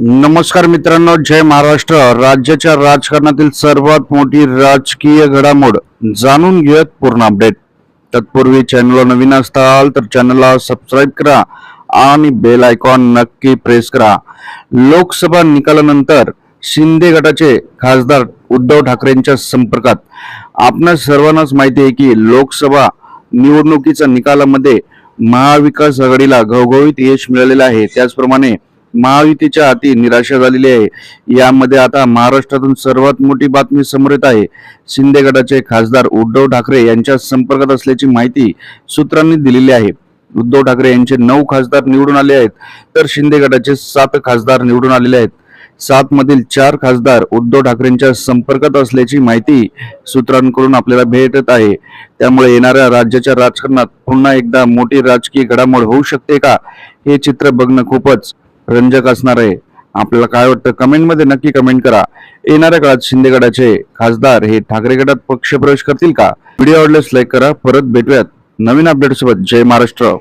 नमस्कार मित्रांनो जय महाराष्ट्र. राज्याच्या राजकारणातील सर्वात मोठी राजकीय घडामोड जाणून घेऊयात पूर्ण अपडेट तत्पूर्वी चॅनलवर नवीन असताल तर चॅनलला सबस्क्राईब करा आणि बेल आयकॉन नक्की प्रेस करा. लोकसभा निकालानंतर शिंदे गटाचे खासदार उद्धव ठाकरेंच्या संपर्कात. आपल्या सर्वांनाच माहिती आहे की लोकसभा निवडणुकीच्या निकालामध्ये महाविकास आघाडीला घवघवीत यश मिळालेलं आहे. त्याचप्रमाणे महायुतीच्या हाती निराशा झालेली आहे. यामध्ये आता महाराष्ट्रातून सर्वात मोठी बातमी समोर येत आहे. शिंदे गटाचे खासदार उद्धव ठाकरे यांच्या संपर्कात असल्याची माहिती सूत्रांनी दिलेली आहे. उद्धव ठाकरे यांचे नऊ खासदार निवडून आले आहेत. तर शिंदे गटाचे सात खासदार निवडून आलेले आहेत. सात मधील चार खासदार उद्धव ठाकरेंच्या संपर्कात असल्याची माहिती सूत्रांकडून आपल्याला भेटत आहे. त्यामुळे येणाऱ्या राज्याच्या राजकारणात पुन्हा एकदा मोठी राजकीय घडामोड होऊ शकते का? हे चित्र बघणं खूपच रंजक असणार आहे आपल्याला काय वाटतं? कमेंटमध्ये नक्की कमेंट करा. येणाऱ्या काळात शिंदे गटाचे खासदार हे ठाकरे गटात पक्षप्रवेश करतील का? व्हिडिओ आवडल्यास लाईक करा. परत भेटूयात नवीन अपडेट सोबत. जय महाराष्ट्र.